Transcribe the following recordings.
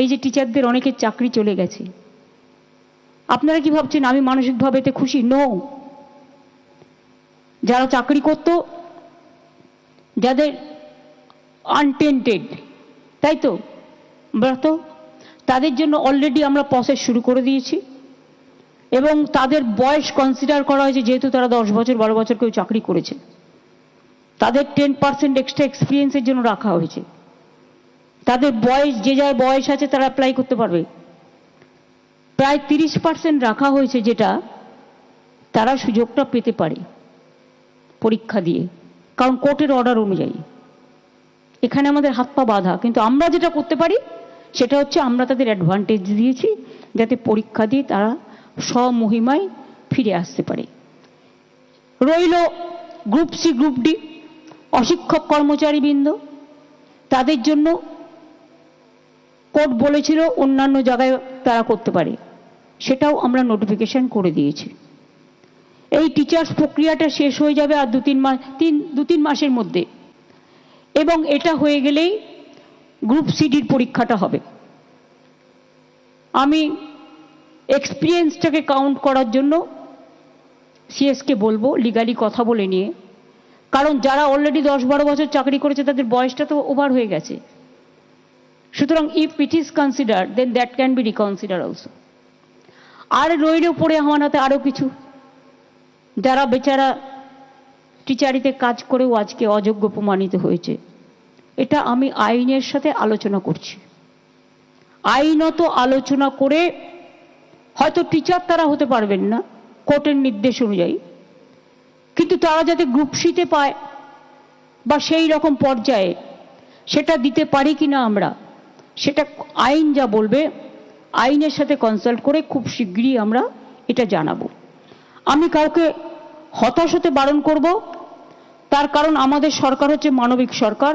এই যে টিচারদের অনেকের চাকরি চলে গেছে। আপনারা কি ভাবছেন, আমি মানসিকভাবে এতে খুশি? নো যারা চাকরি করত, যাদের আনটেন্টেড তাই তো? ব্রত, তাদের জন্য অলরেডি আমরা প্রসেস শুরু করে দিয়েছি। এবং তাদের বয়স কনসিডার করা হয়েছে, যেহেতু তারা দশ বছর, বারো বছর কেউ চাকরি করেছে। তাদের টেন পার্সেন্ট এক্সট্রা এক্সপিরিয়েন্সের জন্য রাখা হয়েছে। তাদের বয়স, যে যার বয়স আছে তারা অ্যাপ্লাই করতে পারবে। প্রায় তিরিশ পার্সেন্ট রাখা হয়েছে যেটা তারা সুযোগটা পেতে পারে পরীক্ষা দিয়ে। কারণ কোর্টের অর্ডার অনুযায়ী। এখানে আমাদের হাত পা বাঁধা। কিন্তু আমরা যেটা করতে পারি, সেটা হচ্ছে আমরা তাদের অ্যাডভান্টেজ দিয়েছি যাতে পরীক্ষা দিয়ে তারা স্বমহিমায় ফিরে আসতে পারে। রইল গ্রুপ সি গ্রুপ ডি অশিক্ষক কর্মচারীবৃন্দ। তাদের জন্য কোর্ট বলেছিল অন্যান্য জায়গায় তারা করতে পারে। সেটাও আমরা নোটিফিকেশন করে দিয়েছি। এই টিচার্স প্রক্রিয়াটা শেষ হয়ে যাবে আর দু তিন মাস তিন দু তিন মাসের মধ্যে। এবং এটা হয়ে গেলেই গ্রুপ সিডির পরীক্ষাটা হবে। আমি এক্সপিরিয়েন্সটাকে কাউন্ট করার জন্য সিএসকে বলব লিগালি কথা বলে নিয়ে। কারণ যারা অলরেডি দশ বারো বছর চাকরি করেছে, তাদের বয়সটা তো ওভার হয়ে গেছে। সুতরাং if it is consider then that can be reconsider also আর রইল পড়ে আমার হাতে আরও কিছু। যারা বেচারা টিচারিতে কাজ করেও আজকে অযোগ্য প্রমাণিত হয়েছে, এটা আমি আইনের সাথে আলোচনা করছি। আইনত আলোচনা করে হয়তো টিচার তারা হতে পারবেন না, কোর্টের নির্দেশ অনুযায়ী। কিন্তু তারা যাতে গ্রুপ সিতে পায় বা সেই রকম পর্যায়ে সেটা দিতে পারি কি না আমরা সেটা আইন যা বলবে, আইনের সাথে কনসাল্ট করে খুব শীঘ্রই আমরা এটা জানাব। আমি কাউকে হতাশ হতে বারণ করব, তার কারণ আমাদের সরকার হচ্ছে মানবিক সরকার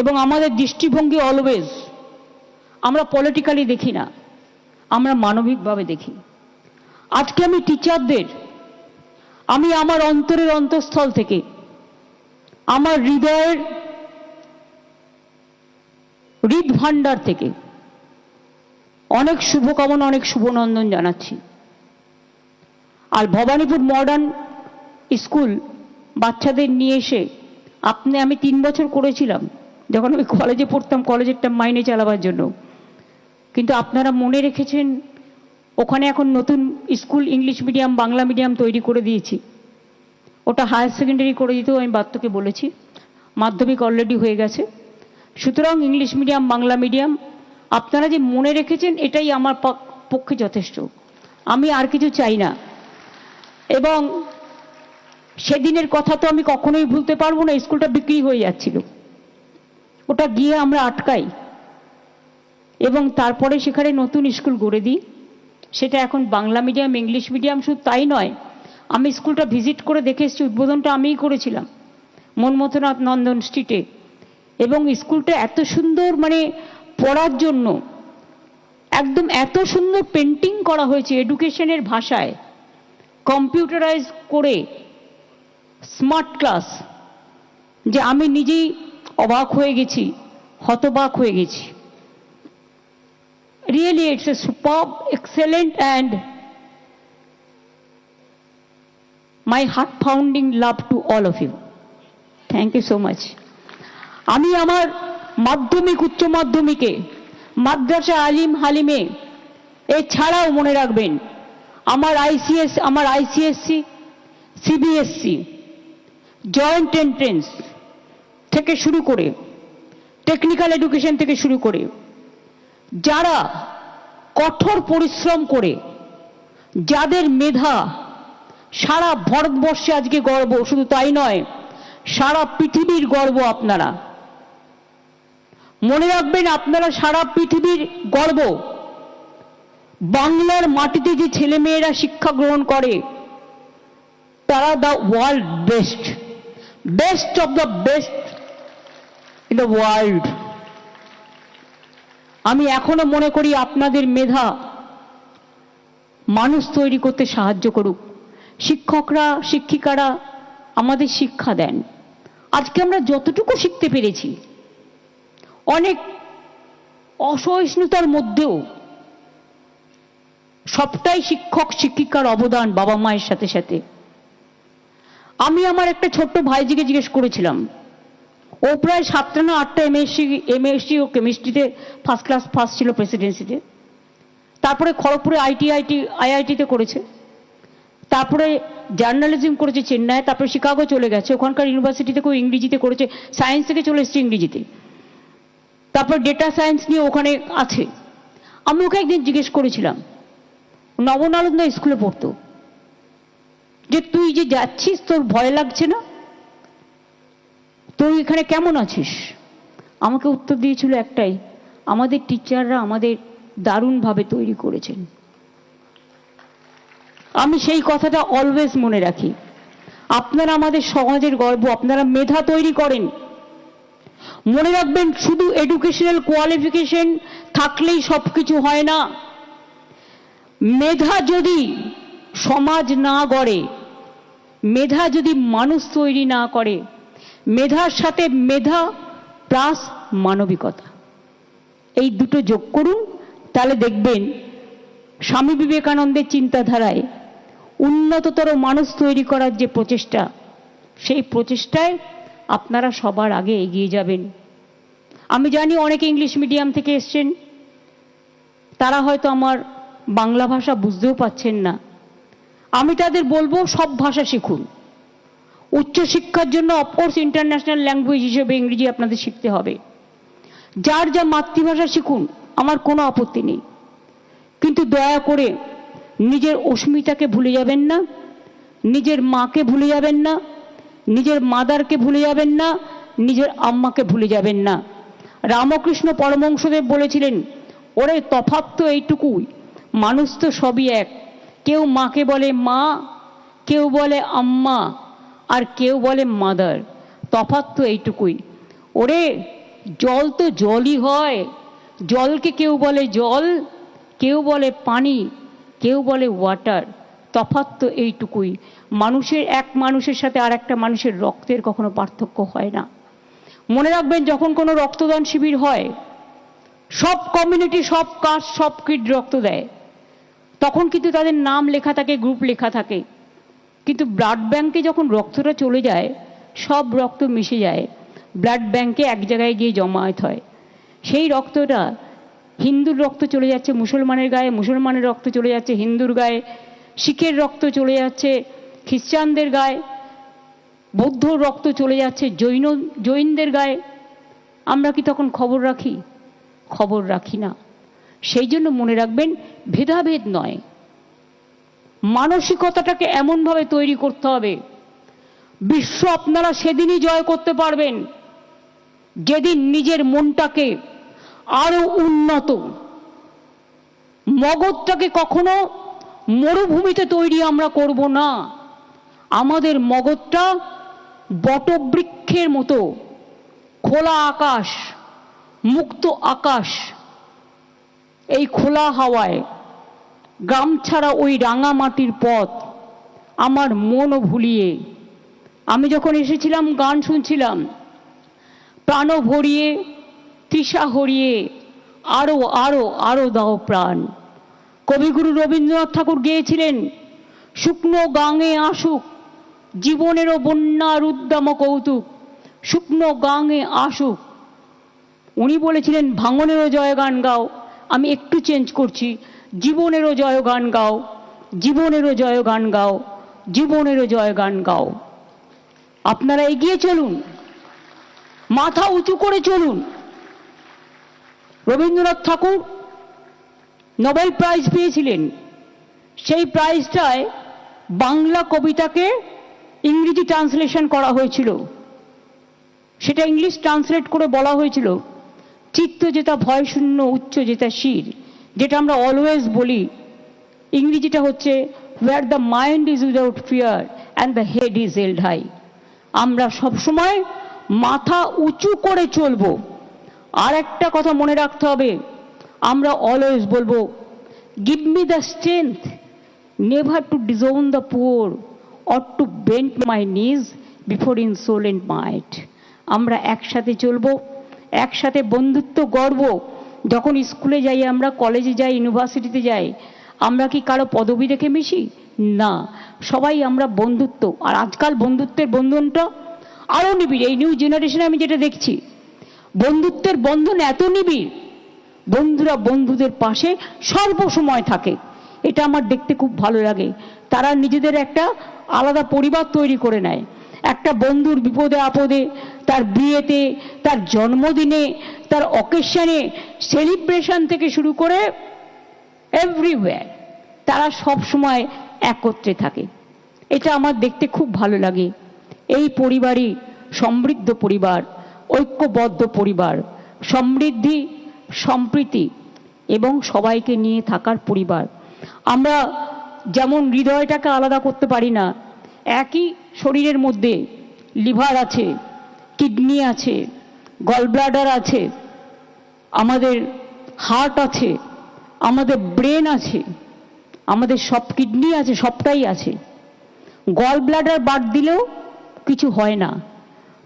এবং আমাদের দৃষ্টিভঙ্গি অলওয়েজ আমরা পলিটিক্যালি দেখি না, আমরা মানবিকভাবে দেখি। আজকে আমি টিচারদের আমি আমার অন্তরের অন্তঃস্থল থেকে, আমার হৃদয়ের হৃদ ভাণ্ডার থেকে। অনেক শুভকামনা, অনেক শুভনন্দন জানাচ্ছি। আর ভবানীপুর মডার্ন স্কুল বাচ্চাদের নিয়ে এসে আপনি, আমি তিন বছর করেছিলাম, যখন আমি কলেজে পড়তাম কলেজেরটা মাইনে চালাবার জন্য। কিন্তু আপনারা মনে রেখেছেন, ওখানে এখন নতুন school English medium Bangla medium তৈরি করে দিয়েছি। ওটা হায়ার সেকেন্ডারি করে দিতেও আমি বাত্যকে বলেছি। মাধ্যমিক অলরেডি হয়ে গেছে। সুতরাং ইংলিশ মিডিয়াম, বাংলা মিডিয়াম, আপনারা যে মনে রেখেছেন, এটাই আমার পক্ষে যথেষ্ট। আমি আর কিছু চাই না। এবং সেদিনের কথা তো আমি কখনোই ভুলতে পারব না, স্কুলটা বিক্রি হয়ে যাচ্ছিল। ওটা গিয়ে আমরা আটকাই। এবং তারপরে সেখানে নতুন স্কুল গড়ে দিই। সেটা এখন বাংলা মিডিয়াম, ইংলিশ মিডিয়াম শুধু তাই নয়, আমি স্কুলটা ভিজিট করে দেখে এসেছি, উদ্বোধনটা আমিই করেছিলাম। মনমথনাথ নন্দন স্ট্রিটে। এবং স্কুলটা এত সুন্দর মানে পড়ার জন্য, একদম এত সুন্দর পেন্টিং করা হয়েছে এডুকেশনের ভাষায় কম্পিউটারাইজ করে স্মার্ট ক্লাস যে আমি নিজেই অবাক হয়ে গেছি, হতবাক হয়ে গেছি। Really it's a super excellent and my heart founding love to all of you thank you so much আমি আমার মাধ্যমিক, উচ্চ মাধ্যমিকে মাদ্রাসা আলিম হালিমে এছাড়াও মনে রাখবেন, আমার আইসিএস, আমার আইসিএসসি, সিবিএসসি, জয়েন্ট এন্ট্রেন্স থেকে শুরু করে, টেকনিক্যাল এডুকেশন থেকে শুরু করে, যারা কঠোর পরিশ্রম করে, যাদের মেধা সারা ভারতবর্ষে আজকে গর্ব, শুধু তাই নয়, সারা পৃথিবীর গর্ব আপনারা। মনে রাখবেন আপনারা সারা পৃথিবীর গর্ব। বাংলার মাটিতে যে ছেলেমেয়েরা শিক্ষা গ্রহণ করে, তারা the world best best of the best in the world আমি এখনও মনে করি আপনাদের মেধা মানুষ তৈরি করতে সাহায্য করুক। শিক্ষকরা, শিক্ষিকারা আমাদের শিক্ষা দেন। আজকে আমরা যতটুকু শিখতে পেরেছি অনেক অসহিষ্ণুতার মধ্যেও সবটাই শিক্ষক, শিক্ষিকার অবদান বাবা মায়ের সাথে সাথে। আমি আমার একটা ছোট্ট ভাইজিকে জিজ্ঞেস করেছিলাম, ও প্রায় সাতটা না আটটা এমএসসি এমএসসি ও কেমিস্ট্রিতে ফার্স্ট ক্লাস ফার্স্ট ছিল প্রেসিডেন্সিতে তারপরে খড়গপুরে আইটি আইটি আইআইটিতে করেছে। তারপরে জার্নালিজম করেছে চেন্নাই তারপরে শিকাগো চলে গেছে। ওখানকার ইউনিভার্সিটি থেকেও ইংরেজিতে করেছে। সায়েন্স থেকে চলে এসেছে ইংরেজিতে। তারপর ডেটা সায়েন্স নিয়ে ওখানে আছে। আমি ওকে একদিন জিজ্ঞেস করেছিলাম নবনালন্দা স্কুলে পড়তো। যে তুই যে যাচ্ছিস, তোর ভয় লাগছে না? তুই এখানে কেমন আছিস? আমাকে উত্তর দিয়েছিল একটাই, আমাদের টিচাররা আমাদের দারুণভাবে তৈরি করেছেন। আমি সেই কথাটা অলওয়েজ মনে রাখি। আপনারা আমাদের সমাজের গর্ব, আপনারা মেধা তৈরি করেন। মনে রাখবেন, শুধু এডুকেশনাল কোয়ালিফিকেশন থাকলেই সবকিছু হয় না। মেধা যদি সমাজ না গড়ে, মেধা যদি মানুষ তৈরি না করে, মেধার সাথে মেধা প্লাস মানবিকতা। এই দুটো যোগ করুন, তাহলে দেখবেন স্বামী বিবেকানন্দের চিন্তাধারায় উন্নততর মানুষ তৈরি করার যে প্রচেষ্টা, সেই প্রচেষ্টায় আপনারা সবার আগে এগিয়ে যাবেন। আমি জানি অনেকে ইংলিশ মিডিয়াম থেকে এসছেন। তারা হয়তো আমার বাংলা ভাষা বুঝতেও পাচ্ছেন না। আমি তাদের বলব, সব ভাষা শিখুন। উচ্চশিক্ষার জন্য অফকোর্স ইন্টারন্যাশনাল ল্যাঙ্গুয়েজ হিসেবে ইংরেজি আপনাদের শিখতে হবে। যার যা মাতৃভাষা শিখুন, আমার কোনো আপত্তি নেই। কিন্তু দয়া করে নিজের অস্মিতাকে ভুলে যাবেন না, নিজের মাকে ভুলে যাবেন না নিজের মাদারকে ভুলে যাবেন না, নিজের আম্মাকে ভুলে যাবেন না। রামকৃষ্ণ পরমংশদেব বলেছিলেন, ওরে তফাৎ তো এইটুকুই, মানুষ তো সবই এক। কেউ মাকে বলে মা, কেউ বলে আম্মা, আর কেউ বলে মাদার। তফাৎ তো এইটুকুই। ওরে, জল তো জলই হয়। জলকে কেউ বলে জল, কেউ বলে পানি, কেউ বলে ওয়াটার। তফাৎ তো এইটুকুই। মানুষের এক মানুষের সাথে আর একটা মানুষের রক্তের কখনো পার্থক্য হয় না। মনে রাখবেন, যখন কোনো রক্তদান শিবির হয়, সব কমিউনিটি সব কাস্ট সব কিড রক্ত দেয়। তখন কিন্তু তাদের নাম লেখা থাকে গ্রুপ লেখা থাকে। কিন্তু ব্লাড ব্যাংকে যখন রক্তটা চলে যায়, সব রক্ত মিশে যায়। ব্লাড ব্যাংকে এক জায়গায় গিয়ে জমায়েত হয়। সেই রক্তটা হিন্দুর রক্ত চলে যাচ্ছে মুসলমানের গায়ে, মুসলমানের রক্ত চলে যাচ্ছে হিন্দুর গায়ে, শিখের রক্ত চলে যাচ্ছে খ্রিস্টানদের গায়ে বৌদ্ধ রক্ত চলে যাচ্ছে, জৈন, জৈনদের গায়ে। আমরা কি তখন খবর রাখি? খবর রাখি না। সেই জন্য মনে রাখবেন, ভেদাভেদ নয়। মানসিকতাটাকে এমনভাবে তৈরি করতে হবে। বিশ্ব আপনারা সেদিনই জয় করতে পারবেন। যেদিন নিজের মনটাকে আরও উন্নত, মগজটাকে কখনো মরুভূমিতে তৈরি আমরা করব না। আমাদের মগজটা বটবৃক্ষের মতো, খোলা আকাশ, মুক্ত আকাশ। এই খোলা হাওয়ায় গ্রাম ছাড়া ওই রাঙা মাটির পথ আমার মনও ভুলিয়ে। আমি যখন এসেছিলাম, গান শুনছিলাম, প্রাণ ভরিয়ে, তৃষা হরিয়ে, আরও আরও আরও দাও প্রাণ। কবিগুরু রবীন্দ্রনাথ ঠাকুর গেয়েছিলেন, শুকনো গাঙে আসুক জীবনেরও বন্যার উদ্দাম কৌতুক, শুকনো গাঙে আসুক। উনি বলেছিলেন, ভাঙনেরও জয়গান গাও, আমি একটু চেঞ্জ করছি। জীবনেরও জয়গান গাও, জীবনেরও জয়গান গাও, জীবনেরও জয়গান গাও। আপনারা এগিয়ে চলুন। মাথা উঁচু করে চলুন। রবীন্দ্রনাথ ঠাকুর নোবেল প্রাইজ পেয়েছিলেন। সেই প্রাইজটায় বাংলা কবিতাকে ইংরেজি ট্রান্সলেশন করা হয়েছিল। সেটা ইংলিশ ট্রান্সলেট করে বলা হয়েছিল, চিত্ত যেটা ভয়শূন্য উচ্চ যেটা শির, যেটা আমরা অলওয়েজ বলি। ইংরেজিটা হচ্ছে where the mind is without fear and the head is held high আমরা সবসময় মাথা উঁচু করে চলবো। আর একটা কথা মনে রাখতে হবে, আমরা অলওয়েজ বলব give me the strength never to disown the poor or to bent my knees before in soul মাইট আমরা একসাথে চলবো, একসাথে বন্ধুত্ব গর্ব যখন স্কুলে যাই, আমরা কলেজে যাই, ইউনিভার্সিটিতে যাই, আমরা কি কারও পদবি দেখে মিশি? না। সবাই আমরা বন্ধুত্ব। আর আজকাল বন্ধুত্বের বন্ধনটা আরও নিবিড়। এই নিউ জেনারেশনে আমি যেটা দেখছি, বন্ধুত্বের বন্ধন এত নিবিড়, বন্ধুরা বন্ধুদের পাশে সর্বসময় থাকে। এটা আমার দেখতে খুব ভালো লাগে। তারা নিজেদের একটা আলাদা পরিবার তৈরি করে নেয়। একটা বন্ধুর বিপদে আপদে, তার বিয়েতে, তার জন্মদিনে, তার অকেশনে সেলিব্রেশন থেকে শুরু করে এভরিওয়্যার তারা সব সময় একত্রে থাকে। এটা আমার দেখতে খুব ভালো লাগে। এই পরিবারই সমৃদ্ধ পরিবার, ঐক্যবদ্ধ পরিবার, সমৃদ্ধি, সম্প্রীতি এবং সবাইকে নিয়ে থাকার পরিবার। আমরা যেমন হৃদয়টাকে আলাদা করতে পারি না, একই শরীরের মধ্যে লিভার আছে, কিডনি আছে, গলব্লাডার আছে, আমাদের হার্ট আছে, আমাদের ব্রেন আছে, আমাদের সব কিডনি আছে, সবটাই আছে। গল ব্লাডার বাদ দিলেও কিছু হয় না।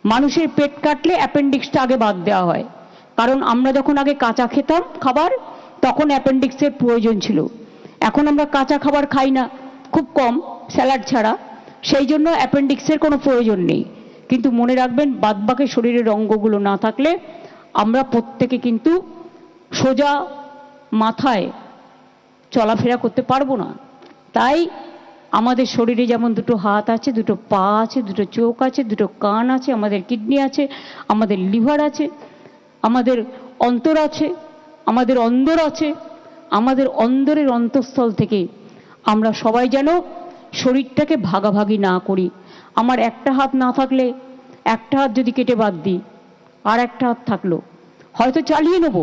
মানুষের পেট কাটলে অ্যাপেন্ডিক্সটা আগে বাদ দেওয়া হয়। কারণ আমরা যখন আগে কাঁচা খেতাম খাবার, তখন অ্যাপেন্ডিক্সের প্রয়োজন ছিল। এখন আমরা কাঁচা খাবার খাই না, খুব কম, স্যালাড ছাড়া। সেই জন্য অ্যাপেন্ডিক্সের কোনো প্রয়োজন নেই। কিন্তু মনে রাখবেন, বাদবাকি শরীরের অঙ্গগুলো না থাকলে আমরা প্রত্যেকে কিন্তু সোজা মাথায় চলাফেরা করতে পারব না। তাই আমাদের শরীরে যেমন দুটো হাত আছে, দুটো পা আছে, দুটো চোখ আছে, দুটো কান আছে, আমাদের কিডনি আছে, আমাদের লিভার আছে, আমাদের অন্তর আছে, আমাদের অন্দর আছে আমাদের অন্দরের অন্তঃস্থল থেকে আমরা সবাই যেন শরীরটাকে ভাগাভাগি না করি। আমার একটা হাত না থাকলে একটা হাত যদি কেটে বাদ দিই, আর একটা হাত থাকল, হয়তো চালিয়ে নেব,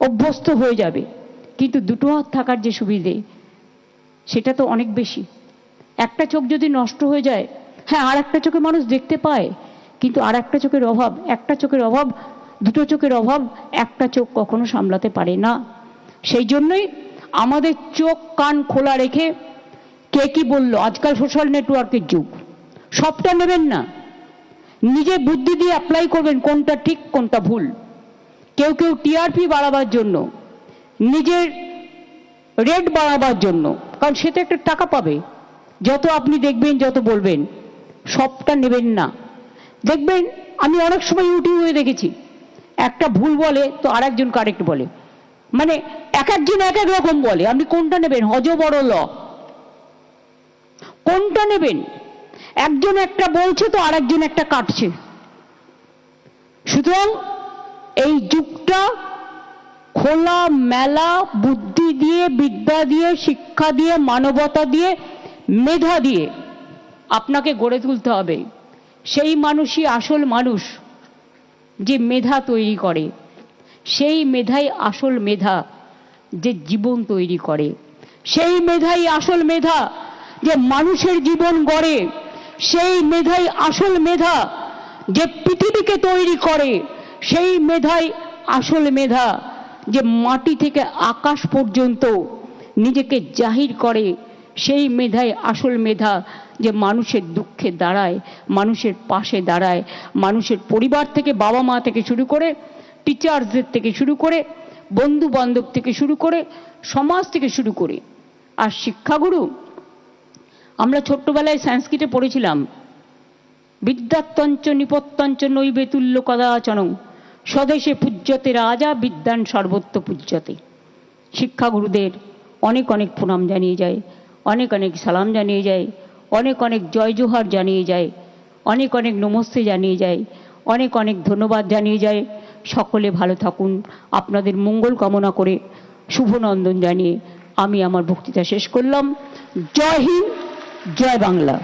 অভ্যস্ত হয়ে যাবে। কিন্তু দুটো হাত থাকার যে সুবিধে, সেটা তো অনেক বেশি। একটা চোখ যদি নষ্ট হয়ে যায় হ্যাঁ আর একটা চোখে মানুষ দেখতে পায়, কিন্তু আর একটা চোখের অভাব, একটা চোখের অভাব, দুটো চোখের অভাব, একটা চোখ কখনো সামলাতে পারে না। সেই জন্যই আমাদের চোখ, কান খোলা রেখে কে কি বলল? আজকাল সোশ্যাল নেটওয়ার্কের যুগ। সবটা নেবেন না। নিজে বুদ্ধি দিয়ে অ্যাপ্লাই করবেন কোনটা ঠিক, কোনটা ভুল। কেউ কেউ টিআরপি বাড়াবার জন্য, নিজের রেট বাড়াবার জন্য, কারণ সে তো একটা টাকা পাবে। যত আপনি দেখবেন, যত বলবেন, সবটা নেবেন না। দেখবেন, আমি অনেক সময় ইউটিউবে দেখেছি। একটা ভুল বলে, তো আরেকজন কারেক্ট বলে। মানে এক একজন এক এক রকম বলে। আপনি কোনটা নেবেন? হজ বড় ল। কোনটা নেবেন? একজন একটা বলছে তো আরেকজন একটা কাটছে। সুতরাং এই যুগটা খোলা, মেলা, বুদ্ধি দিয়ে, বিদ্যা দিয়ে, শিক্ষা দিয়ে, মানবতা দিয়ে, মেধা দিয়ে আপনাকে গড়ে তুলতে হবে। সেই মানুষই আসল মানুষ যে মেধা তৈরি করে। সেই মেধাই আসল মেধা যে জীবন তৈরি করে। সেই মেধাই আসল মেধা যে মানুষের জীবন গড়ে। সেই মেধাই আসল মেধা যে পৃথিবীকে তৈরি করে। সেই মেধাই আসল মেধা যে মাটি থেকে আকাশ পর্যন্ত নিজেকে জাহির করে। সেই মেধাই আসল মেধা যে মানুষের দুঃখে দাঁড়ায়, মানুষের পাশে দাঁড়ায়, মানুষের পরিবার থেকে বাবা মা থেকে শুরু করে টিচার্সদের থেকে শুরু করে বন্ধু বান্ধব থেকে শুরু করে, সমাজ থেকে শুরু করে। আর শিক্ষাগুরু, আমরা ছোট্টবেলায় সংস্কৃতে পড়েছিলাম। বিদ্যাত্তঞ্চ নিপত্তঞ্চ নৈবেতুল্য কদাচনং, স্বদেশে পূজ্যতে রাজা, বিদ্যান সর্বত্র পূজ্যতে। শিক্ষাগুরুদের অনেক অনেক প্রণাম জানিয়ে যায়, অনেক অনেক সালাম জানিয়ে যায়, অনেক অনেক জয় জোহার জানিয়ে যায়, অনেক অনেক নমস্তে জানিয়ে যায়, অনেক অনেক ধন্যবাদ জানিয়ে যায়। সকলে ভালো থাকুন। আপনাদের মঙ্গল কামনা করে শুভনন্দন জানিয়ে আমি আমার বক্তৃতা শেষ করলাম। জয় হিন্দ, জয় বাংলা।